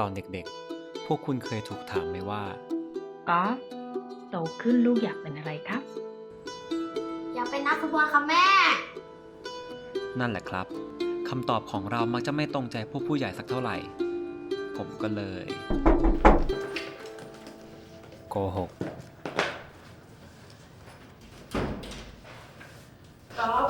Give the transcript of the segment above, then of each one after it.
ตอนเด็กๆ พวกคุณเคยถูกถามไหมว่าก๊อฟโตขึ้นลูกอยากเป็นอะไรครับ อยากเป็นนักฟุตบอลค่ะแม่ นั่นแหละครับคำตอบของเรามักจะไม่ตรงใจพวกผู้ใหญ่สักเท่าไหร่ ผมก็เลยโกหกก๊อฟ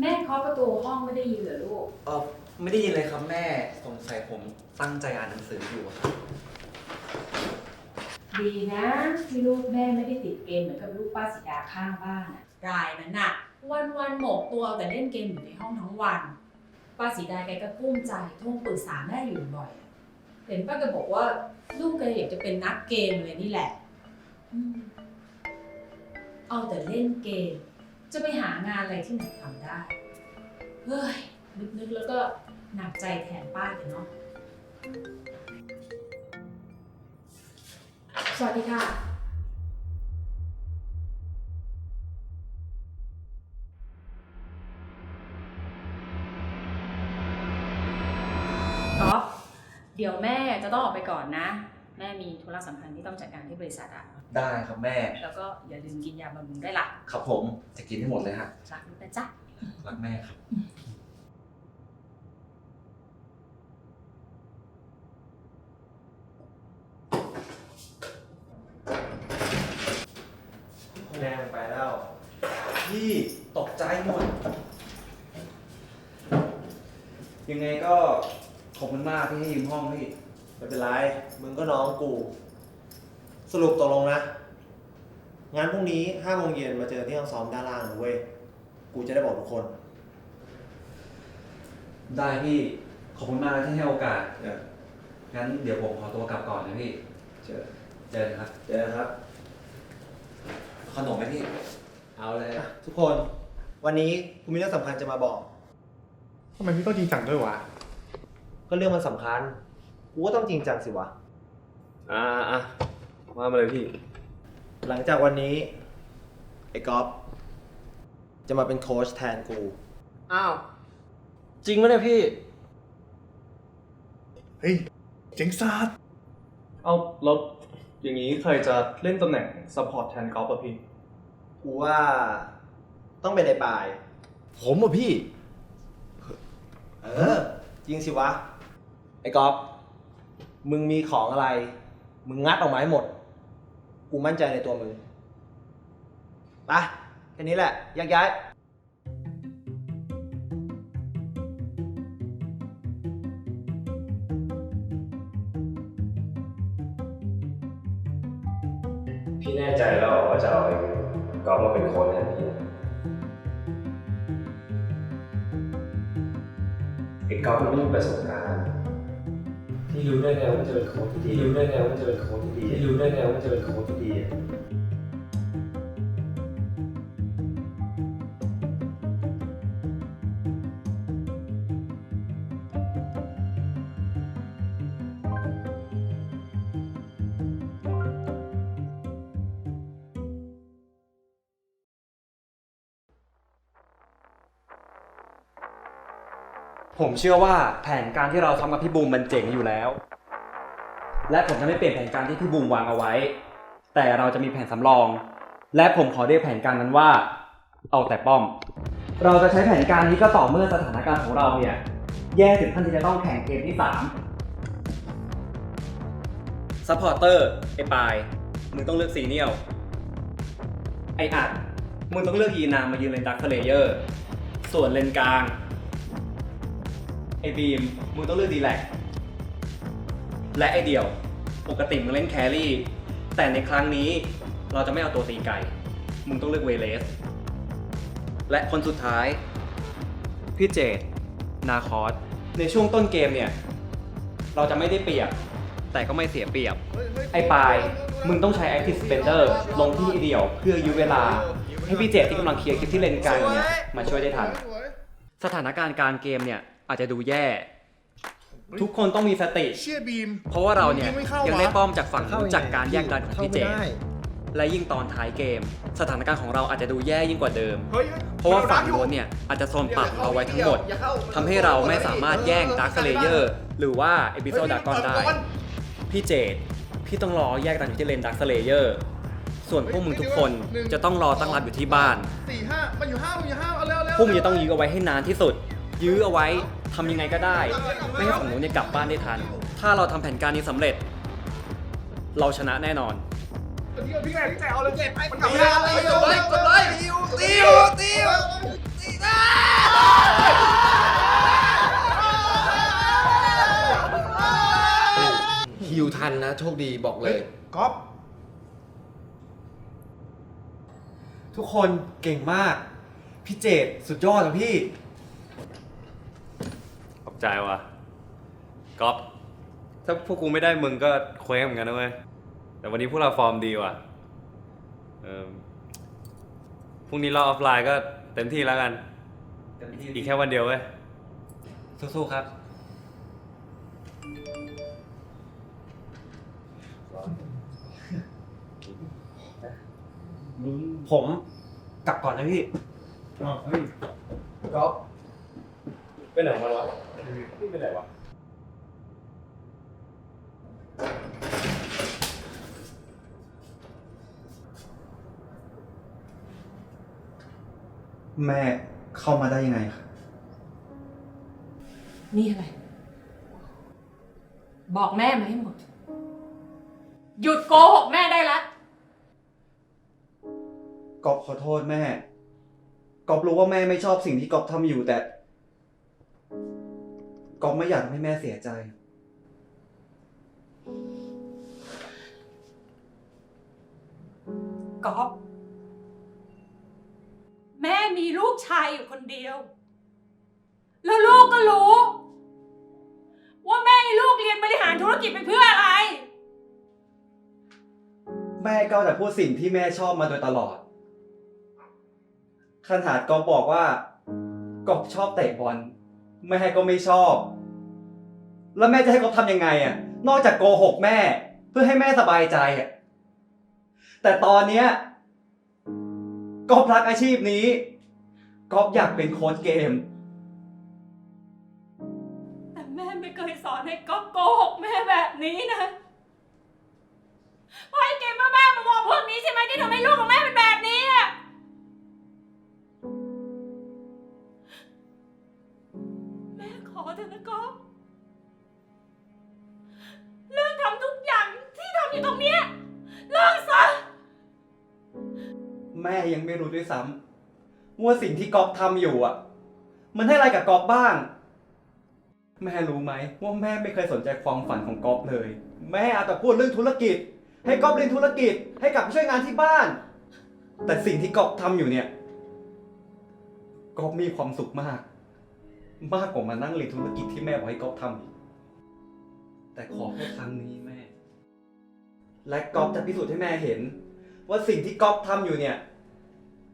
แม่เคาะประตูห้องไม่ได้ยินเหรอลูก เออ ไม่ได้ยินเลยครับแม่ สงสัยผมตั้งใจอ่านหนังสืออยู่ครับ ดีนะที่ลูกแม่ไม่ได้ติดเกมเหมือนกับลูกป้าสีดาข้างบ้านอะรายนั้นน่ะ วันวันๆหมกตัวแต่เล่นเกมอยู่ในห้องทั้งวัน ป้าสีดาแกก็กุ้มใจโทรปรึกษาแม่อยู่บ่อย เห็นป้าแกบอกว่าลูกแกอยากจะเป็นนักเกมเลยนี่แหละอืมเอาแต่เล่นเกม จะไปหางานอะไรที่ไหนทำได้ เฮ้ย นึกๆแล้วก็หนักใจแทนป้ากันเนาะ สวัสดีค่ะ ก๊อฟเดี๋ยวแม่จะต้องออกไปก่อนนะ แม่มีธุระสำคัญที่ต้องจัดการที่บริษัทอะได้ครับแม่ แล้วก็อย่าลืมกินยาบำรุงได้วยล่ะครับผมจะกินให้หมดเลยฮะรักลูกนะจ๊ะ รักแม่ครับ แรงไปแล้ว พี่ตกใจหมด ยังไงก็ขอบคุณ มากที่ให้ยืมห้องพี่ ไม่เป็นไร มึงก็น้องกู สรุปตกลงนะงั้นพรุ่งนี้ห้าโมงเย็นมาเจอที่ห้องซ้อมด้านล่างนะเว้ย กูจะได้บอกทุกคน ได้พี่ ขอบคุณมากที่ให้โอกาส เอองั้นเดี๋ยวผมขอตัวกลับก่อนนะพี่ เจอเจอกันครับ เจอครับ ขนมไหมพี่ เอาเลย ทุกคน วันนี้กูมีเรื่องสำคัญจะมาบอก ทำไมพี่ต้องจริงจังด้วยวะ ก็เรื่องมันสำคัญ กูก็ต้องจริงจังสิวะ อ่าอะว่ามาเลยพี่ หลังจากวันนี้ ไอ้ก๊อฟจะมาเป็นโค้ชแทนกู อ้าว จริงไหมเนี่ยพี่ เฮ้ย เจ๋งซาดเอาแล้วอย่างนี้ใครจะเล่นตำแหน่งซัพพอร์ตแทนกอล์ฟอะพี่ กูว่าต้องเป็นไอ้ปาย ผมอะพี่ เออ จริงสิวะ ไอ้กอฟมึงมีของอะไร มึงงัดออกมาให้หมด กูมั่นใจในตัวมึงไปแค่นี้แหละแยักย้ายพี่แน่ใจแล้วเหรอว่าจะเอาไอ้กอล์ฟมาเป็นโค้ชแทนพี่ไอ้กอล์ฟมันไม่มีประสบการณ์ พี่รู้ได้ไงว่ามันจะเป็นโค้ชที่ดีพี่รู้ได้ไงว่ามันจะเป็นโค้ชที่ดีพี่รู้ได้ไงว่ามันจะเป็นโค้ชที่ดี ผมเชื่อว่าแผนการที่เราทำกับพี่บูมมันเจ๋งอยู่แล้ว และผมจะไม่เปลี่ยนแผนการที่พี่บูมวางเอาไว้ แต่เราจะมีแผนสำรอง และผมขอเรียกแผนการนั้นว่า เอาแต่ป้อม เราจะใช้แผนการนี้ก็ต่อเมื่อสถานการณ์ของเราเนี่ย แย่ถึงขั้นที่จะต้องแข่งเกมที่3ซัพพอร์เตอร์ไอ้ปายมึงต้องเลือกซีเนียลไอ้อัดมึงต้องเลือกยีนามมายืนเลนดักเลเยอร์ ส่วนเลนกลาง ไอ้บีมมึงต้องเลือกดีแลกและไอเดียว ปกติมึงเล่นแครี่ แต่ในครั้งนี้เราจะไม่เอาตัวตีไก่ มึงต้องเลือกเวเลส และคนสุดท้าย พี่เจดนาคอสในช่วงต้นเกมเนี่ย เราจะไม่ได้เปรียบ แต่ก็ไม่เสียเปรียบ ไอปาย มึงต้องใช้ Active Spender ลงที่ไอเดียวเพื่อยื้อเวลา ให้พี่เจดที่กำลังเคลียร์คลิปที่เลนกลางเนี่ยมาช่วยได้ทัน สถานการณ์การเกมเนี่ย อาจจะดูแย่ ทุกคนต้องมีสติ เชี่ยบีม เพราะว่าเราเนี่ยงไม่ข้ยังวะได้ป้อมจากฝั่งนู้นจากการแย่งกันของพี่เจเข้าไม่ได้และยิ่งตอนท้ายเกม สถานการณ์ของเราอาจจะดูแย่ยิ่งกว่าเดิม เฮ้ยเพราะว่าฝั่งโน้นเนี่ยอาจจะโซนปากของเราไว้ทั้งหมดทำให้เราไม่สามารถแย่งดาร์คเลเยอร์หรือว่าเอพิโซดดากอนได้ พี่เจดพี่ต้องรอแยกกันอยู่ที่เลนดาร์คเลเยอร์ ส่วนพวกมึงทุกคนจะต้องรอตั้งรับอยู่ที่บ้าน สี่ห้ามันอยู่ห้ามันอยู่ห้าเอาเร็วเร็วพวกมึงจะต้องยื้อเอาไว้ให้นานที่สุด ยื้อเอาไว้ทำยังไงก็ได้ ไม่ให้ฝั่งนู้นเนี่ยกลับบ้านได้ทัน ถ้าเราทำแผนการนี้สำเร็จ เราชนะแน่นอน พี่แพี่แม่เอาเลยเจ็บไปมันกลับมาเลยกดเลยกดเลยติวติวติวฮิวทันนะ โชคดีบอกเลย ก๊อฟทุกคนเก่งมาก พี่เจดสุดยอดอะพี่ ใจว่ะก๊อฟถ้าพวกกูไม่ได้มึงก็เคว้งเหมือนกันนะเว้ย แต่วันนี้พวกเราฟอร์มดีว่ะเออพรุ่งนี้เราออฟไลน์ก็เต็มที่แล้วกันอีกแค่วันเดียวเว้ย สู้ๆครับ ผมกลับก่อนนะพี่ก๊อฟไปไหนมาวะ พี่ไปไหนวะแม่เข้ามาได้ยังไงครับนี่อะไร บอกแม่มาให้หมด หยุดโกหกแม่ได้ละก๊อฟขอโทษแม่ก๊อฟรู้ว่าแม่ไม่ชอบสิ่งที่ก๊อฟทำอยู่แต่ ก๊อฟไม่อยากให้แม่เสียใจ ก๊อฟแม่มีลูกชายอยู่คนเดียว แล้วลูกก็รู้ ว่าแม่ให้ลูกเรียนบริหารธุรกิจไปเพื่ออะไร แม่ก็แต่พูดสิ่งที่แม่ชอบมาโดยตลอดขนาดก๊อฟบอกว่าก๊อฟชอบเตะบอล แม่ให้ก็ไม่ชอบ แล้วแม่จะให้ก๊อฟทำยังไงอะ นอกจากโกหกแม่ เพื่อให้แม่สบายใจอะ แต่ตอนเนี้ยก๊อฟรักอาชีพนี้ก๊อฟอยากเป็นโค้ชเกม แต่แม่ไม่เคยสอนให้ก๊อฟโกหกแม่แบบนี้นะเพราะไอ้เกมบ้าๆมาบอกพวกนี้ใช่ไหมที่ทำให้ลูกของแม่เป็นแบบ แม่ยังไม่รู้ด้วยซ้ำว่าสิ่งที่ก๊อฟทำอยู่อะ มันให้อะไรกับก๊อฟบ้างแม่รู้ไหมว่าแม่ไม่เคยสนใจความฝันของก๊อฟเลย แม่อาแต่พูดเรื่องธุรกิจ ให้ก๊อฟเรียนธุรกิจ ให้กลับไปช่วยงานที่บ้าน แต่สิ่งที่ก๊อฟทำอยู่เนี่ยก๊อฟมีความสุขมาก มากกว่ามานั่งเรียนธุรกิจที่แม่บอกให้ก๊อฟทำแต่ขอแค่ครั้งนี้แม่ และก๊อฟจะพิสูจน์ให้แม่เห็น ว่าสิ่งที่ก๊อฟทำอยู่เนี่ย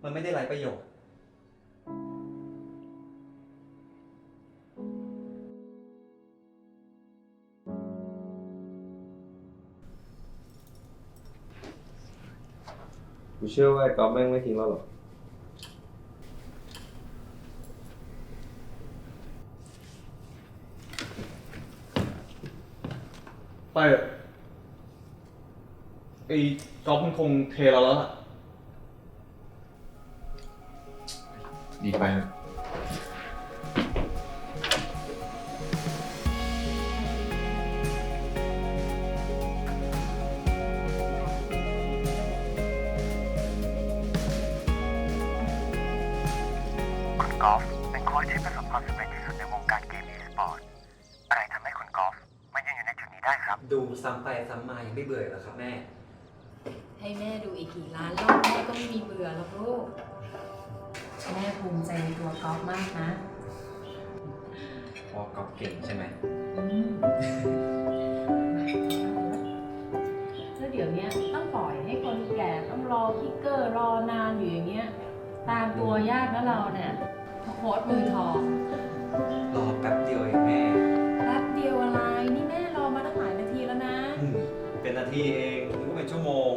มันไม่ได้ไรประโยชน์ กูเชื่อว่าไอ้ก๊อฟแม่งไม่ทิ้งเราหรอก ไปเถอะไอ้ก๊อฟมันคงเทเราแล้วล่ะ ดีไปนะคุณกอล์ฟเป็นโค้ชที่ประสบความสำเร็จที่สุดในวงการเกมอีสปอร์ตอะไรทำให้คุณกอล์ฟมายืนอยู่ในจุดนี้ได้ครับ ดูซ้ำไปซ้ำมายังไม่เบื่อเหรอครับแม่ ให้แม่ดูอีกกี่ล้านรอบแม่ก็ไม่มีเบื่อหรอกลูก แม่ภูมิใจในตัวก๊อฟมากนะ พอกอฟเก่งใช่ไหมแล้วเดี๋ยวนี้ต้องปล่อยให้คนแก่ต้องรอพิกเกอร์รอนานอยู่อย่างเงี้ย ตามตัวญาติกนะเราเนี่ยโคตรมือทองรอแป๊บเดียวเองแม่ แป๊บเดียวอะไร นี่แม่รอมาตั้งหลายนาทีแล้วนะ เป็นนาทีเองหรือว่าเป็นชั่วโมง